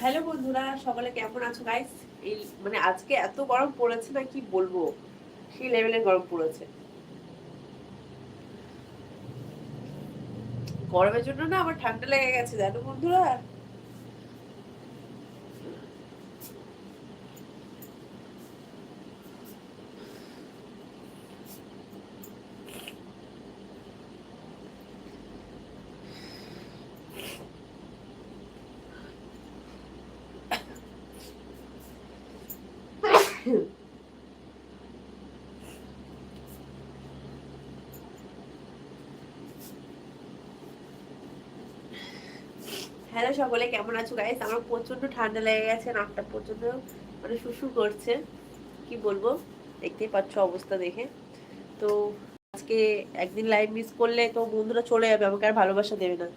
Hello বন্ধুরা, সকালে কেমন আছো গাইস এই মানে আজকে এত গরম পড়েছে না, কি বলব? সেই লেভেলে গরম পড়েছে। গরমের জন্য না আমার ঠান্ডা লেগে গেছে, জানো বন্ধুরা? হ্যালো সকলে, কেমন আছো গাইস আমার প্রচণ্ড ঠান্ডা লেগে গেছে, নাকটা প্রচণ্ড মানে শুশু করছে। কি বলব? দেখতেই পাচ্ছ অবস্থা দেখে। তো আজকে একদিন লাইভ মিস করলে তো বন্ধুরা চলে যাবে, আমাকে আর ভালোবাসা দেবে না।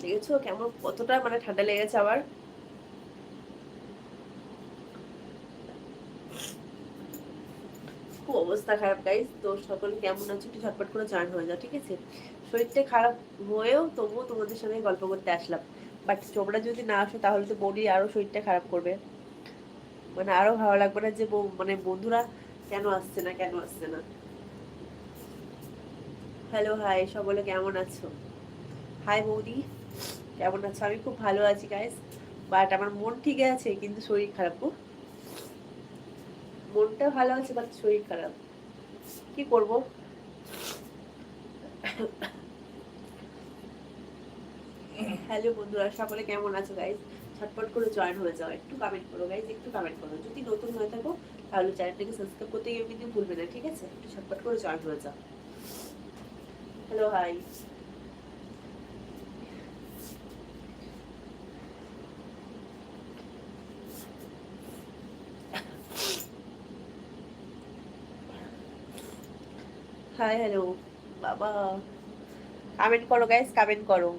দেখেছ কেমন, কতটা মানে ঠান্ডা লেগেছে আবার? খুব অবস্থা খারাপ গাইজ তো সকলে কেমন আছো একটু ঝটপট করে জয়েন হয়ে যাও, ঠিক আছে? শরীরটা খারাপ হয়েও তবুও তোমাদের সঙ্গে গল্প করতে আসলাম। বাট তোমরা যদি না আসো, তাহলে তো বডি আরও শরীরটা খারাপ করবে। মানে আরও ভালো লাগবে না যে মানে বন্ধুরা কেন আসছে না, কেন আসছে না? হ্যালো হাই সকলে কেমন আছো? হাই বৌদি, কেমন আছো? আমি খুব ভালো আছি গাইস বাট আমার মন ঠিক আছে, কিন্তু শরীর খারাপ গো মনটা ভালো আছে বাট শরীর খারাপ। কি করব? হ্যালো বন্ধুরা সকলে কেমন আছো গাইস ছটপট করে জয়েন হয়ে যাও। একটু কমেন্ট করো গাইস একটু কমেন্ট করো। যদি নতুন হয়ে থাকো, তাহলে চ্যানেলটাকে সাবস্ক্রাইব করতে গিয়ে কিন্তু ভুলবে না, ঠিক আছে? একটু ছটপট করে জয়েন হয়ে যাও। হ্যালো হাই হাই হ্যালো বাবা। কমেন্ট করো গাইস কমেন্ট করো।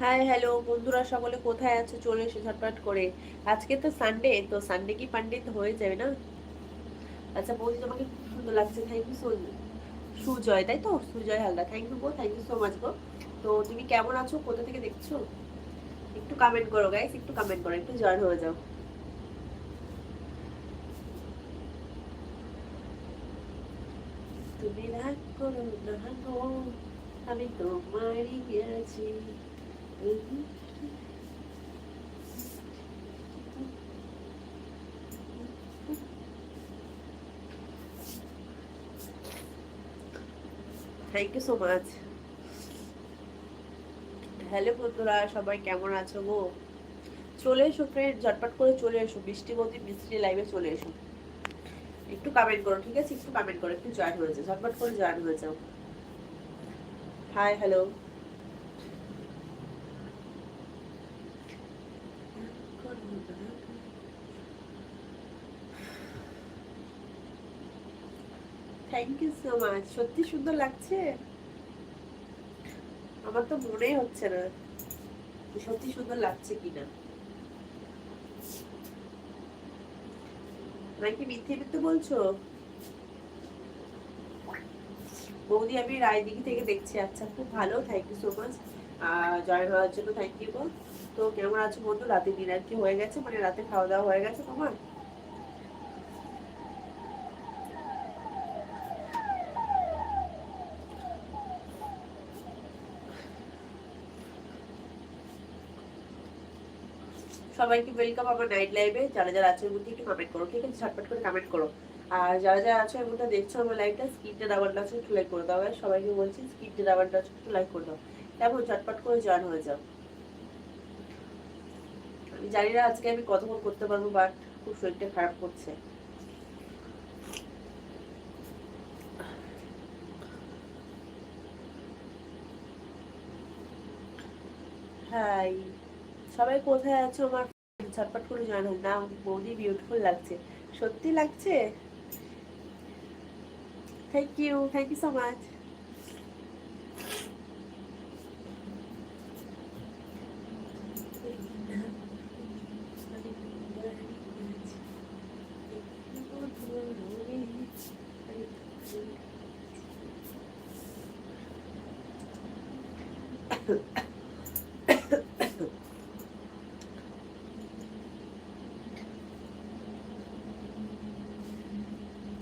হাই হ্যালো বন্ধুরা সকলে কোথায় আছো? চলে এসে ঝটপট করে। আজকে তো সানডে তো সানডে কি পান্ডে তো হয়ে যাবে না? আচ্ছা বৌদি, তোমাকে খুব সুন্দর লাগছে। থ্যাংক ইউ সো সুজয়, তাই তো? সুজয় হালদা থ্যাংক ইউ গো থ্যাংক ইউ সো মাচ গো তো তুমি কেমন আছো? কোথা থেকে দেখছ? একটু কমেন্ট করো গাইস একটু কমেন্ট করো। একটু জয়েন হয়ে যাও। তুমি রাগ করো না আমি তোমারই গেছি thank you so much hello বন্ধুরা, সবাই কেমন আছো গো? চলে এসো ফ্রেন্ড ঝটপট করে চলে এসো। বৃষ্টি বলতে বৃষ্টি লাইভে চলে এসো। একটু কমেন্ট করো, ঠিক আছে? একটু কমেন্ট করো, একটু জয়েন হয়ে যাও। ঝটপট করে জয়েন হয়ে যাও। Hi hello thank you so much সত্যি সুন্দর লাগছে? আমার তো মনেই হচ্ছে না সত্যি সুন্দর লাগছে কিনা। নাকি মিথ্যে মিথ্যে বলছো? বৌদি, আমি রায়দিঘি থেকে দেখছি। আচ্ছা খুব ভালো। Thank you so much join হওয়ার জন্য থ্যাংক ইউ তো কেমন আছো বন্ধু? রাতে ডিনার কি হয়ে গেছে? মানে রাতে খাওয়া দাওয়া হয়ে গেছে তোমার? সবাইকে ওয়েলকাম আমার নাইট লাইভে যারা যারা আছে মধ্যে একটু কমেন্ট করো, ঠিক আছে? ঝটপট করে কমেন্ট করো। আর যারা যারা আছো, এর মধ্যে দেখছ আমার লাইকটা স্ক্রিনটা ডাবল টাচ একটু লাইক করে দাও। সবাইকে বলছি স্ক্রিনটা ডাবল টাচ একটু লাইক করে দাও। তারপর ঝটপট করে জয়েন হয়ে যাও। আমি জানি না আজকে আমি কতক্ষণ করতে পারব বাট খুব শরীরটা খারাপ করছে। হাই সবাই কোথায় আছো? আমার ঝটপট করে জয়েন হয় না বৌদি বিউটিফুল লাগছে। সত্যি লাগছে? Thank you thank you so much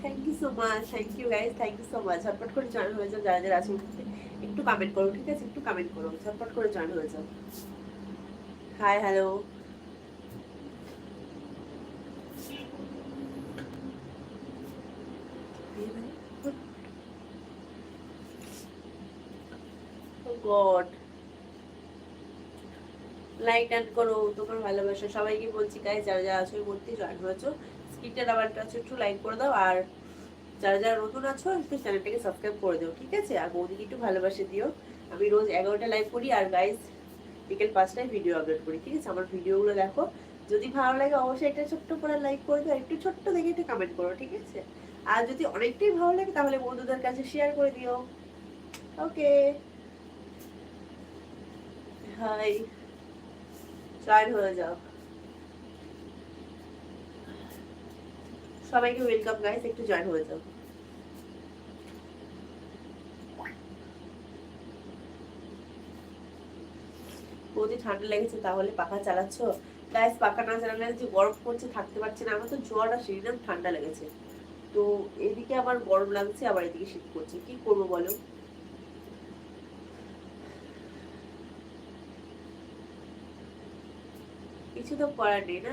thank you so much thank you guys thank you so much ঝটপট করে জয়েন হয়ে যাও যারা যারা আছে একটু কমেন্ট করো, ঠিক আছে? একটু কমেন্ট করো। ঝটপট করে জয়েন হয়ে যাও। হাই হ্যালো গড লাইক অ্যান্ড করো, তোমার ভালোবাসা। সবাইকে বলছি গাইজ যারা যারা আছো ভর্তি জয়েন হয়েছো। স্ক্রিনটা ডাবারটা আছে একটু লাইক করে দাও। আর যারা যারা নতুন আছো, একটু চ্যানেলটাকে সাবস্ক্রাইব করে দিও, ঠিক আছে? আর বৌদিকে একটু ভালোবাসে দিও। আমি রোজ এগারোটা লাইভ করি আর গাইজ বিকেল পাঁচটায় ভিডিও আপলোড করি, ঠিক আছে? আমার ভিডিওগুলো দেখো। যদি ভালো লাগে, অবশ্যই একটা ছোট্ট করে লাইক করে দিও, আর একটু ছোট্ট দেখে একটু কমেন্ট করো, ঠিক আছে? আর যদি অনেকটাই ভালো লাগে, তাহলে বন্ধুদের কাছে শেয়ার করে দিও। ওকে হাই জয়েন হয়ে যাও। সবাইকে ওয়েলকাম গাইস একটু জয়েন হয়ে যাও। বৌদি ঠান্ডা লেগেছে, তাহলে পাখা চালাচ্ছ? গাইস পাখা না চালালে যে গরম পড়ছে, থাকতে পারছে না। আমার তো জ্বর আর সেরকম ঠান্ডা লেগেছে। তো এদিকে আবার গরম লাগছে, আবার এদিকে শীত করছে কি করব বলো? কিছু তো করার নেই না?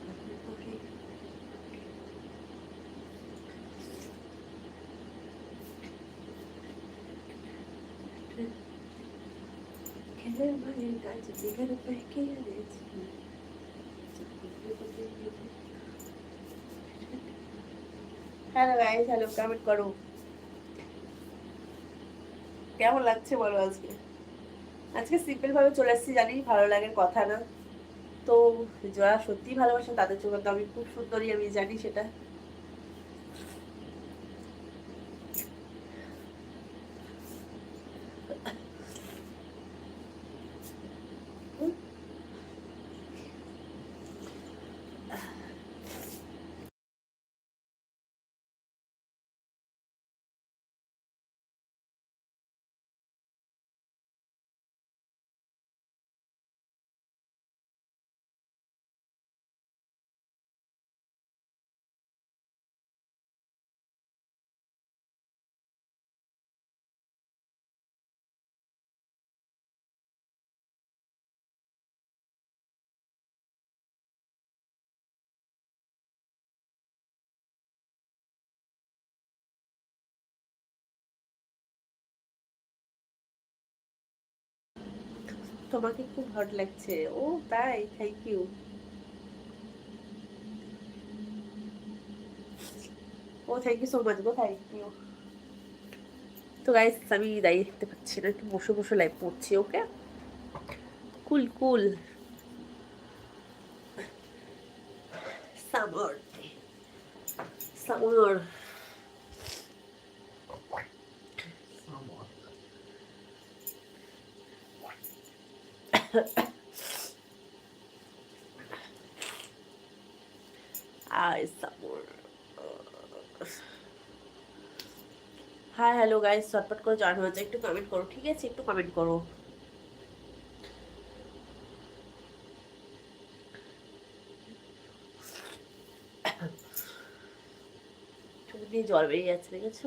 গেছি হ্যালো গাইস হ্যালো কমেন্ট করো। কেমন লাগছে বলো আজকে? আজকে সিম্পল ভাবে চলে এসেছি জানি ভালো লাগার কথা না। তো যারা সত্যি ভালোবাসে তাদের চোখে তো আমি খুব সুন্দরী, আমি জানি সেটা। তোমাকে খুব হট লাগছে। ও, তাই? থ্যাংক ইউ ও থ্যাংক ইউ সো মাচ গো থ্যাংক ইউ তো গাইস আমি দাঁড়িয়ে দেখতে পাচ্ছি না, একটু বসে বসে লাইভ পড়ছি okay cool cool summer summer Ay, sabor. Hi hello guys চটপট করে জয়েন হয়ে যায় একটু কমেন্ট করো ঠিক আছে? একটু কমেন্ট করো। দিয়ে জল বেরিয়ে যাচ্ছে দেখেছ?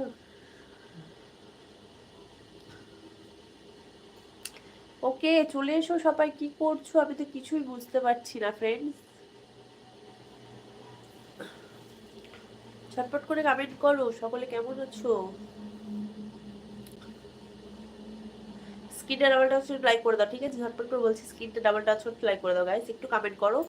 ওকে চলে এসো সবাই, কি করছ? আমি তো কিছুই বুঝতে পারছি না ফ্রেন্ডস ছটপট করে কমেন্ট করো, সকলে কেমন আছো? স্ক্রিনটা ডাবল টাচ লাইক করে দাও, ঠিক আছে? ঝটপট করে বলছি স্ক্রিনটা ডাবল টাচ লাইক করে দাও গাইস একটু কমেন্ট করো।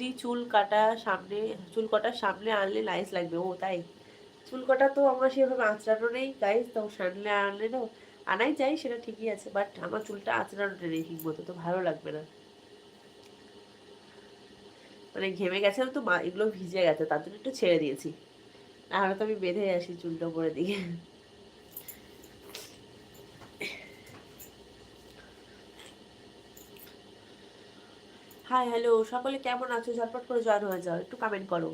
বৌদি চুল কাটা সামনে, চুল কাটার সামনে আনলে লাইস লাগবে। ও, তাই? চুল কাটা তো আমরা সেভাবে আঁচড়ানো নেই গাইস তো সামনে আনলে না আনাই যায়, সেটা ঠিকই আছে বাট আমার চুলটা আঁচড়ানো নেই ঠিক মতো তো ভালো লাগবে না। মানে ঘেমে গেছে তো এগুলো ভিজে গেছে, তার জন্য একটু ছেড়ে দিয়েছি। নাহলে তো আমি বেঁধে আসি চুলটা উপরে দিকে। হাই হ্যালো সকলে কেমন আছো? ঝটপট করে জয়েন হয়ে যাও। একটু কমেন্ট করো।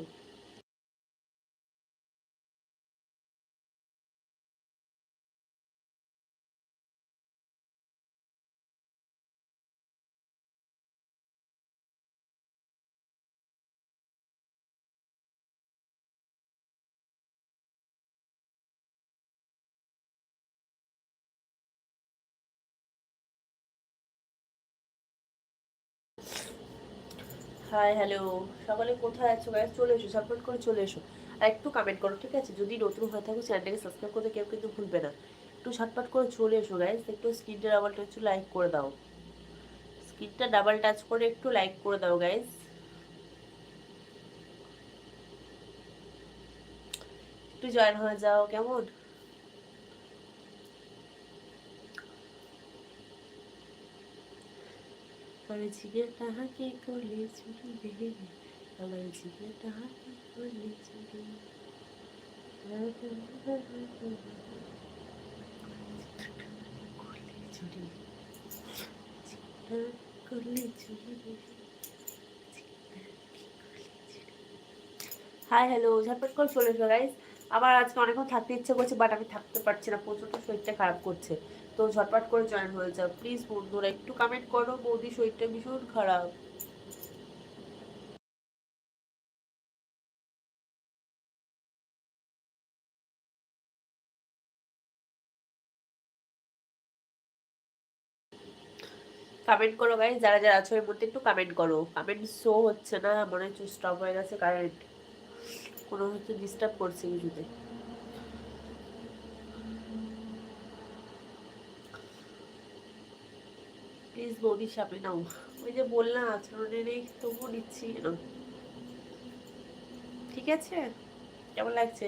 হাই হ্যালো সকালে কোথায় আছো গাইস চলে এসো সাপোর্ট করে চলে এসো। আর একটু কমেন্ট করো, ঠিক আছে? যদি নতুন হয়ে থাকো চ্যানেলটাকে সাবস্ক্রাইব করতে কেউ কিন্তু ভুলবে না। একটু ঝটপট করে চলে এসো গাইস একটু স্ক্রিনটা ডাবলটা একটু লাইক করে দাও। স্ক্রিনটা ডাবল টাচ করে একটু লাইক করে দাও গাইস একটু জয়েন হয়ে যাও, কেমন? আমার জিগের তাহাকে করলে চুরি দেবে আমার জিগের তাহাকে করলে চুরি হাই হ্যালো ঝটপট করে চলে এসো গাইস আবার আজকে অনেকক্ষণ থাকতে ইচ্ছে করছে বাট আমি থাকতে পারছি না। প্রচণ্ড শরীরটা খারাপ করছে। তো ঝটপট করে জয়েন হয়ে যাও। প্লিজ বন্ধুরা, একটু কমেন্ট করো, বৌদি শরীরটা ভীষণ খারাপ। কমেন্ট করো গাই যারা যারা আছো এর মধ্যে একটু কমেন্ট করো। কমেন্ট শো হচ্ছে না, মনে হচ্ছে স্টপ হয়ে গেছে কারেন্ট কোনো হচ্ছে ডিস্টার্ব করছে কিছুতে। প্লিজ বৌদির সামনে নাও। ওই যে বললাম, আচরণে নেই তবু নিচ্ছি না ঠিক আছে? কেমন লাগছে?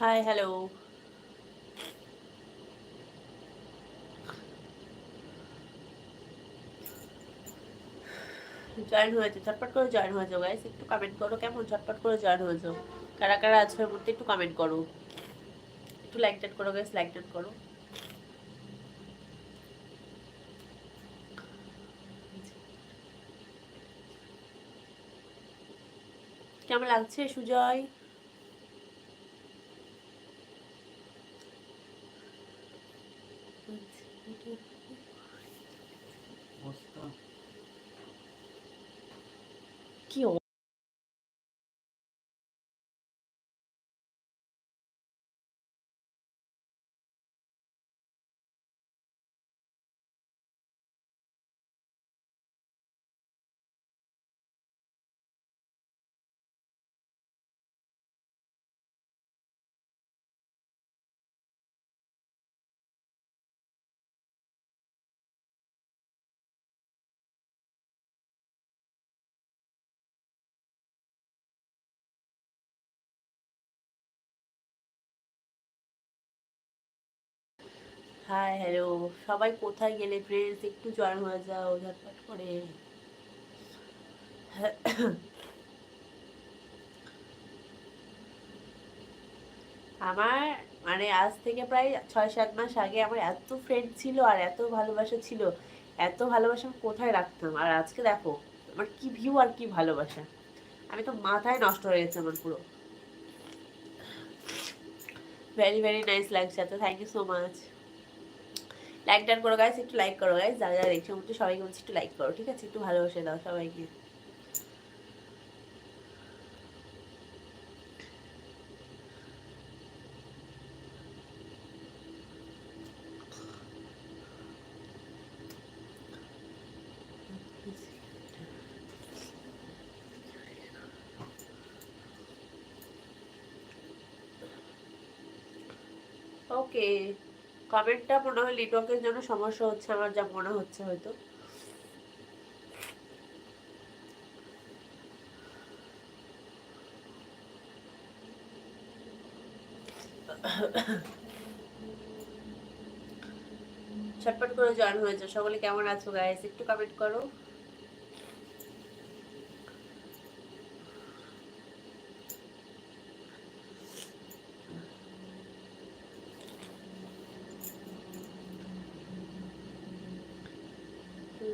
হাই হ্যালো জয়েন হয়েছে, ঝটপট করে জয়েন হয়ে যাও গাইস একটু কমেন্ট করো, কেমন ঝটপট করে জয়েন হয়ে যাও কারা কারা আছে মধ্যে একটু কমেন্ট করো। একটু লাইক টাইট করো গাইস লাইক টাইট করো। কেমন লাগছে, সুজয়? কি হাই, হ্যালো। সবাই কোথায় গেলে ফ্রেন্ডস একটু জয়েন হয়ে যাও ঝটপট করে। আমার মানে আজ থেকে প্রায় ছয়, সাত মাস আগে আমার এত ফ্রেন্ড ছিল আর এত ভালোবাসা ছিল, এত ভালোবাসা আমি কোথায় রাখতাম? আর আজকে দেখো, আমার কি ভিউ আর কি ভালোবাসা? আমি তো মাথায় নষ্ট হয়ে গেছে আমার পুরো। ভেরি ভেরি নাইস লাগছে তো thank you so much like done করো গাইস একটু লাইক করো গাইস যারা যারা দেখছ একটু সবাইকে বলছি একটু লাইক করো, ঠিক আছে? একটু ভালোবাসে দাও সবাইকে। ওকে কমেন্টটা মনে হয় নেটওয়ার্কের জন্য সমস্যা হচ্ছে, আমার যা মনে হচ্ছে হয়তো। ছটপট করে জয়েন হয়েছে। সকলে কেমন আছো গাইস একটু কমেন্ট করো। তো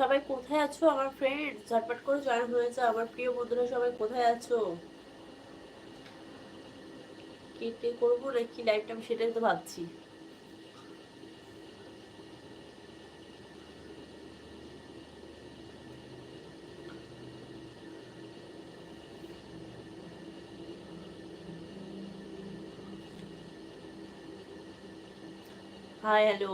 সবাই কোথায় আছো, আমার ফ্রেন্ড ঝটপট করে জয়েন হয়েছে, আমার প্রিয় বন্ধুরা সবাই কোথায় আছো? কেটে করব নাকি? লাইভটা আমি সেটাই তো ভাবছি। হাই হ্যালো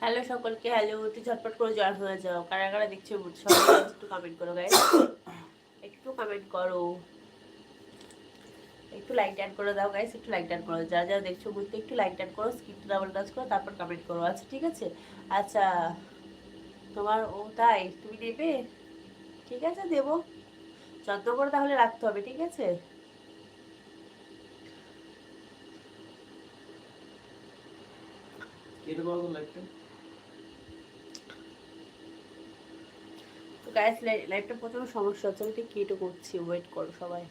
হ্যালো সকলকে হ্যালো একটু ঝটপট করে জয়েন হয়ে যাও। কারা কারা দেখছ, সবাই একটু কমেন্ট করো গাইস একটু কমেন্ট করো। একটু লাইক ডান করে দাও গাইস একটু লাইক ডান করো। যা যা দেখছ বুঝতে একটু লাইক ডান করো স্ক্রিপ্ট ডাবল টাচ করো তারপর কমেন্ট করো। আচ্ছা ঠিক আছে? আচ্ছা তোমার ও তাই তুমি নেবে? ঠিক আছে দেবো। যত্ন করে তাহলে রাখতে হবে ঠিক আছে? তো লাইফটা গাইস লাইভটা প্রচুর সমস্যা হচ্ছে। আমি ঠিক কেটে করছি? ওয়েট করো সবাই।